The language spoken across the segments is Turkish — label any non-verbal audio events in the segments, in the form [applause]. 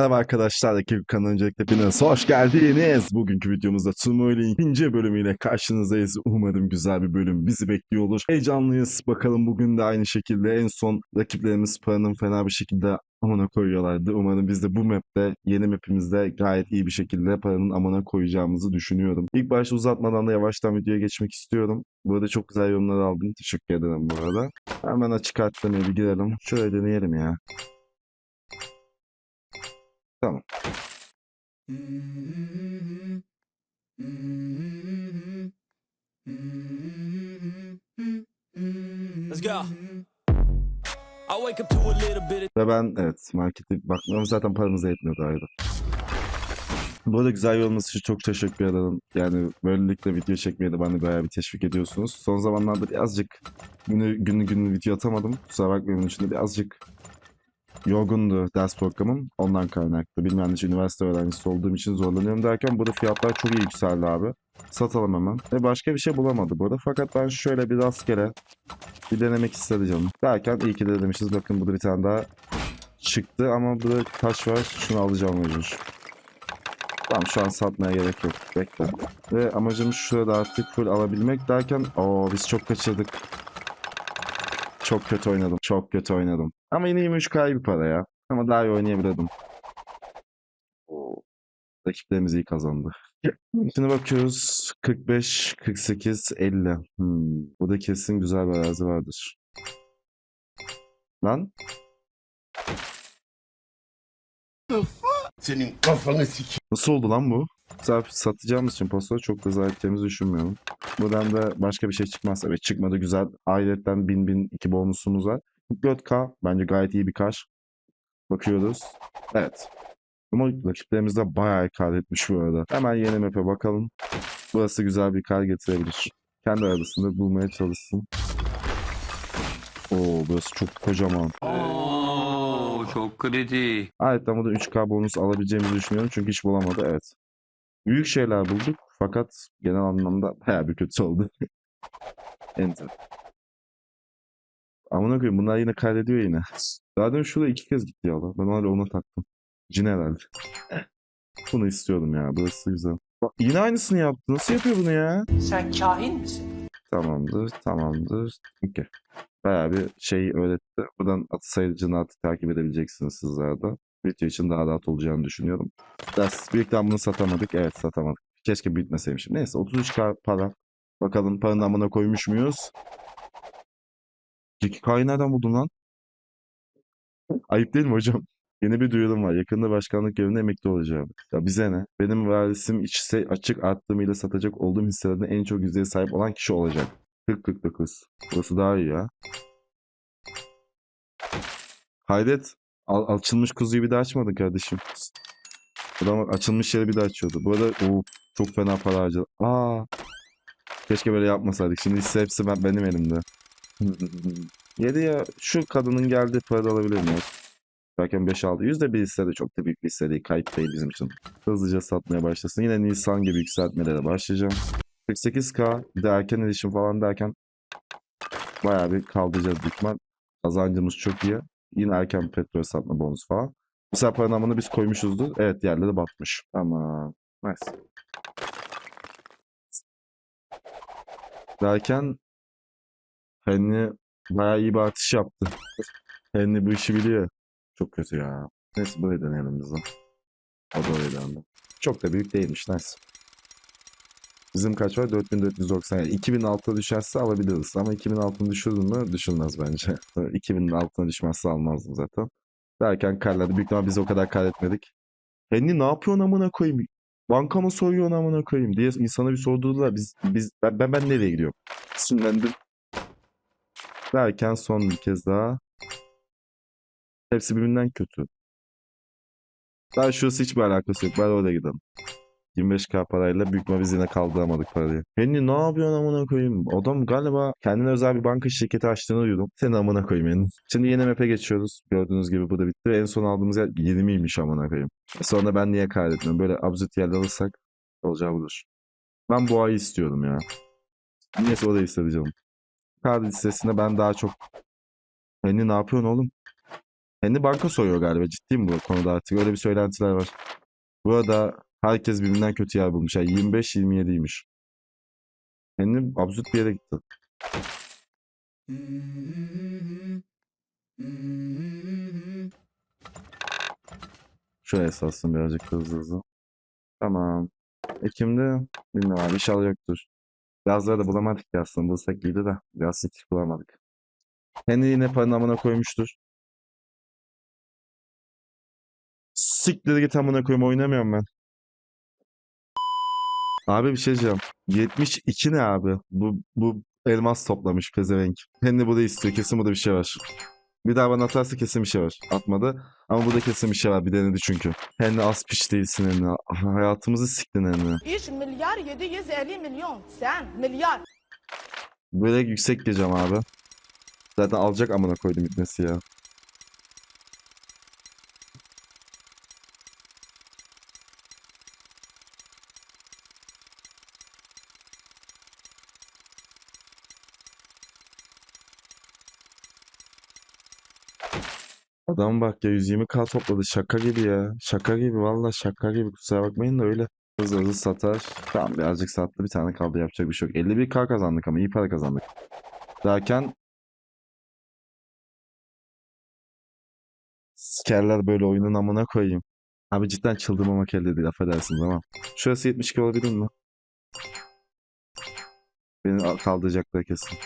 Merhaba arkadaşlar, Ekip kanalına öncelikle hepiniz hoş geldiniz. Bugünkü videomuzda Tumu'nun ikinci bölümüyle karşınızdayız. Umarım güzel bir bölüm bizi bekliyor olur. Heyecanlıyız. Bakalım bugün de aynı şekilde en son rakiplerimiz paranın fena bir şekilde amına koyuyorlardı. Umarım biz de bu map'te, yeni map'imizde gayet iyi bir şekilde paranın amına koyacağımızı düşünüyorum. İlk başta uzatmadan da yavaştan videoya geçmek istiyorum. Bu arada çok güzel yorumlar aldım. Teşekkür ederim bu arada. Hemen açık arttırmaya bir girelim. Şöyle deneyelim ya. Tamam. Let's go. Ve ben evet markete bakmam zaten paramız da yetmiyordu ayrı. Bu arada güzel yorumlarınız için çok teşekkür ederim. Yani böylelikle video çekmeye de bana bayağı bir teşvik ediyorsunuz. Son zamanlarda birazcık günü günü günü video atamadım. Kusura bakmayın bunun için de birazcık yorgundu ders programım. Ondan kaynaklı. Bilmem ne üniversite öğrencisi olduğum için zorlanıyorum derken burada fiyatlar çok iyi yükseldi abi. Satalım hemen. Ve başka bir şey bulamadı burada. Fakat ben şöyle bir rastgele bir denemek istedim canım. Derken iyi ki de demişiz. Bakın burada bir tane daha çıktı ama burada taş var. Şunu alacağım mecbur. Tamam şu an satmaya gerek yok. Bekle. Ve amacım şurada artık full alabilmek derken o biz çok kaçırdık. Çok kötü oynadım. Çok kötü oynadım. Ama yine 23k bir para ya. Ama daha iyi oynayabilirdim. Oo. Rakiplerimiz iyi kazandı. [laughs] Şimdi bakıyoruz. 45, 48, 50. Hmm. Burada kesin güzel bir arazi vardır. Lan Senin kafanı sik. nasıl oldu lan bu? Sırf satacağımız için posta çok da zarar edeceğimizi düşünmüyorum. Buradan da başka bir şey çıkmazsa evet çıkmadı güzel. Ayrıca 1000 1000 iki bonusumuz var. 4K bence gayet iyi bir kar. Bakıyoruz. Evet. Ama rakiplerimiz de bayağı kar etmiş bu arada. Hemen yeni map'e bakalım. Burası güzel bir kar getirebilir. Kendi arasında bulmaya çalışsın. Oo burası çok kocaman. Oo çok kritik. Ayrıca burada 3K bonus alabileceğimizi düşünüyorum çünkü hiç bulamadı. Evet. Büyük şeyler bulduk fakat genel anlamda bayağı bir kötü oldu. [laughs] Enter. Amına koyayım bunlar yine kaydediyor yine. Zaten şurada iki kez gitti ya. Ben hala ona taktım. Cin herhalde. Bunu istiyordum ya. Burası güzel. Bak yine aynısını yaptı. Nasıl yapıyor bunu ya? Sen kahin misin? Tamamdır, tamamdır. Okey. Bayağı bir şey öğretti. Buradan sayıcını artık takip edebileceksiniz sizler de. Video için daha rahat olacağını düşünüyorum. Ders birlikten bunu satamadık. Evet satamadık. Keşke bitmeseymişim. Neyse 33k para. Bakalım paranın amına koymuş muyuz? 2k'yı nereden buldun lan? Ayıp değil mi hocam? [laughs] Yeni bir duyurum var. Yakında başkanlık görevine emekli olacağım. Ya bize ne? Benim varisim içse açık arttırımıyla satacak olduğum hisselerden en çok yüzdeye sahip olan kişi olacak. 40-49. Burası daha iyi ya. Hayret. Al- açılmış kuzuyu bir daha açmadın kardeşim. Adam bak açılmış yeri bir daha açıyordu. Bu arada oo, çok fena para harcadı. Aa. Keşke böyle yapmasaydık. Şimdi hisse hepsi ben, benim elimde. [laughs] Yedi ya şu kadının geldiği parayı alabilir miyim? Belki 5-6. Yüzde bir hisse de çok da büyük bir hisse değil. Kayıp değil bizim için. Hızlıca satmaya başlasın. Yine Nisan gibi yükseltmelere başlayacağım. 48k bir erken erişim falan derken bayağı bir kaldıracağız ihtimal. Kazancımız çok iyi. Yine erken petrol satma bonus falan. Bu sefer paranın amını biz koymuşuzdur. Evet diğerleri batmış. Ama nice. Derken Henry bayağı iyi bir artış yaptı. Henry bu işi biliyor. Çok kötü ya. Neyse burayı deneyelim biz de. O da denedim. Çok da büyük değilmiş. Nice. Bizim kaç var? 4490. Yani 2000 altına düşerse alabiliriz. Ama 2000 altına düşürdün mü? Düşülmez bence. [laughs] 2000 altına düşmezse almazdım zaten. Derken karladı. Büyük ihtimal biz o kadar kar etmedik. Henry ne yapıyorsun amına koyayım? Banka mı soyuyorsun amına koyayım diye insana bir sordular. Biz, biz, ben, ben, ben nereye gidiyorum? Sinirlendim. Derken son bir kez daha. Hepsi birbirinden kötü. Daha şurası hiçbir alakası yok. Bari oraya gidelim. 25k parayla büyük biz yine kaldıramadık parayı. Henry ne yapıyorsun amına koyayım? Adam galiba kendine özel bir banka şirketi açtığını duydum. Seni amına koyayım Henry. Şimdi yeni map'e geçiyoruz. Gördüğünüz gibi bu da bitti. Ve en son aldığımız yer 20'ymiş amına koyayım. Sonra ben niye kaydetmiyorum? Böyle absürt yerler alırsak olacağı budur. Ben bu ayı istiyorum ya. Niyeyse o da istedi canım. Kart listesinde ben daha çok Henry ne yapıyorsun oğlum? Kendi banka soyuyor galiba. Ciddiyim bu konuda artık. Öyle bir söylentiler var. Bu arada herkes birbirinden kötü yer bulmuş. Yani 25-27'ymiş. Kendi absürt bir yere gitti. Şöyle esaslım birazcık hızlı hızlı. Tamam. Ekim'de bilmiyorum abi inşallah yoktur. Yazları da bulamadık ya aslında. Bulsak iyiydi de biraz siktir bulamadık. Kendi yine paranın amına koymuştur. Siktir git amına koyayım oynamıyorum ben. Abi bir şey diyeceğim. 72 ne abi? Bu bu elmas toplamış pezevenk. Kendi bu da istiyor. Kesin burada bir şey var. Bir daha bana atarsa kesin bir şey var. Atmadı. Ama burada kesin bir şey var. Bir denedi çünkü. Kendi az piç değilsin Enni. Hayatımızı siktin Enni. İş milyar 750 milyon. Sen milyar. Böyle yüksek gireceğim abi. Zaten alacak amına koydum itmesi ya. Adam bak ya 120k topladı şaka gibi ya. Şaka gibi valla şaka gibi kusura bakmayın da öyle. Hızlı hızlı satar. Tamam birazcık sattı bir tane kaldı yapacak bir şey yok. 51k kazandık ama iyi para kazandık. Derken Sikerler böyle oyunun amına koyayım. Abi cidden çıldırmamak elde değil affedersiniz ama. Şurası 72 olabilir mi? Beni kaldıracaklar kesin.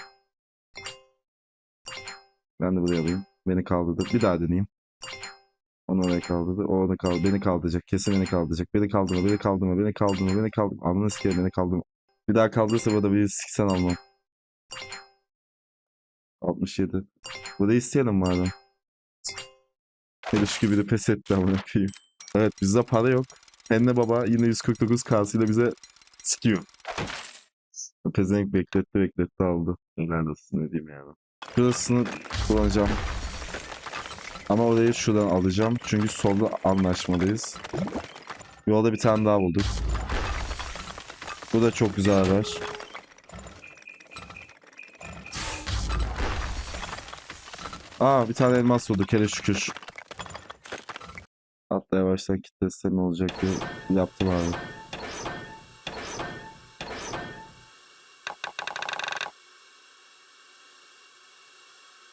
Ben de buraya alayım. Beni kaldırdı. Bir daha deneyeyim. Onu oraya kaldırdı. O onu kaldı. Beni kaldıracak. Kesin beni kaldıracak. Beni kaldırma, beni kaldırma, beni kaldırma, beni kaldırma. Amına sikeyim beni kaldırma. Bir daha kaldırırsa burada bir siksen almam. 67. Burayı isteyelim madem. Heriş gibi de pes etti amına koyayım. Evet bizde para yok. Anne baba yine 149 kasıyla bize sikiyor. Pezevenk bekletti bekletti aldı. Neredesin ne diyeyim yani. Şurasını kullanacağım. Ama orayı şuradan alacağım. Çünkü solda anlaşmalıyız. Yolda bir tane daha bulduk. Bu da çok güzel haber. Aa bir tane elmas bulduk hele şükür. Hatta yavaştan kitlese ne olacak diye yaptım abi.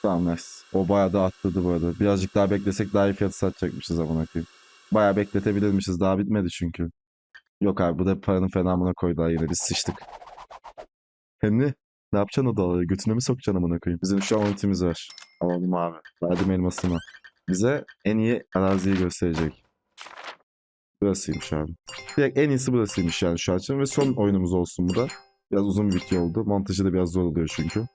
Tamam nice. O bayağı da atladı bu arada. Birazcık daha beklesek daha iyi fiyatı satacakmışız amına koyayım. Bayağı bekletebilirmişiz. Daha bitmedi çünkü. Yok abi bu da paranın fenamına koydular yine. Biz sıçtık. Hem ne? Ne yapacaksın o doları? Götüne mi sokacaksın amına koyayım? Bizim şu an ultimiz var. Alalım abi. Verdim elmasını. Bize en iyi araziyi gösterecek. Burasıymış abi. Direkt en iyisi burasıymış yani şu an için. Ve son oyunumuz olsun bu da. Biraz uzun bir video oldu. Montajı da biraz zor oluyor çünkü.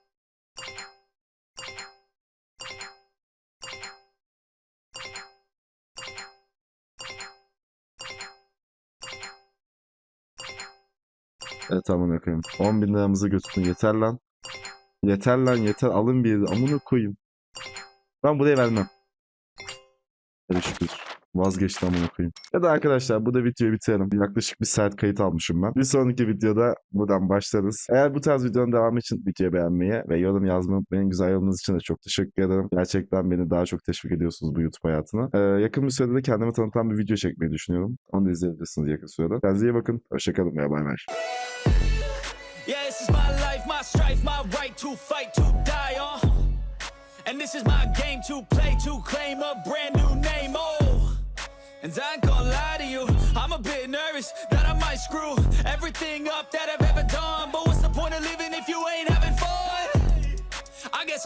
Evet amına koyayım. 10 bin liramızı götürdün. Yeter lan. Yeter lan yeter. Alın bir yeri. Amına koyayım. Ben buraya vermem. Hadi şükür. Vazgeçtim amına koyayım. Ya da arkadaşlar bu da videoyu bitirelim. Yaklaşık bir saat kayıt almışım ben. Bir sonraki videoda buradan başlarız. Eğer bu tarz videonun devamı için videoyu beğenmeyi ve yorum yazmayı unutmayın. Güzel yorumunuz için de çok teşekkür ederim. Gerçekten beni daha çok teşvik ediyorsunuz bu YouTube hayatına. Ee, yakın bir sürede de kendimi tanıtan bir video çekmeyi düşünüyorum. Onu da izleyebilirsiniz yakın sürede. Kendinize iyi bakın. Hoşçakalın ve bay bay. Yeah. And this is my game to play, to claim a brand new. And I ain't gonna lie to you, I'm a bit nervous that I might screw everything up that I've ever done.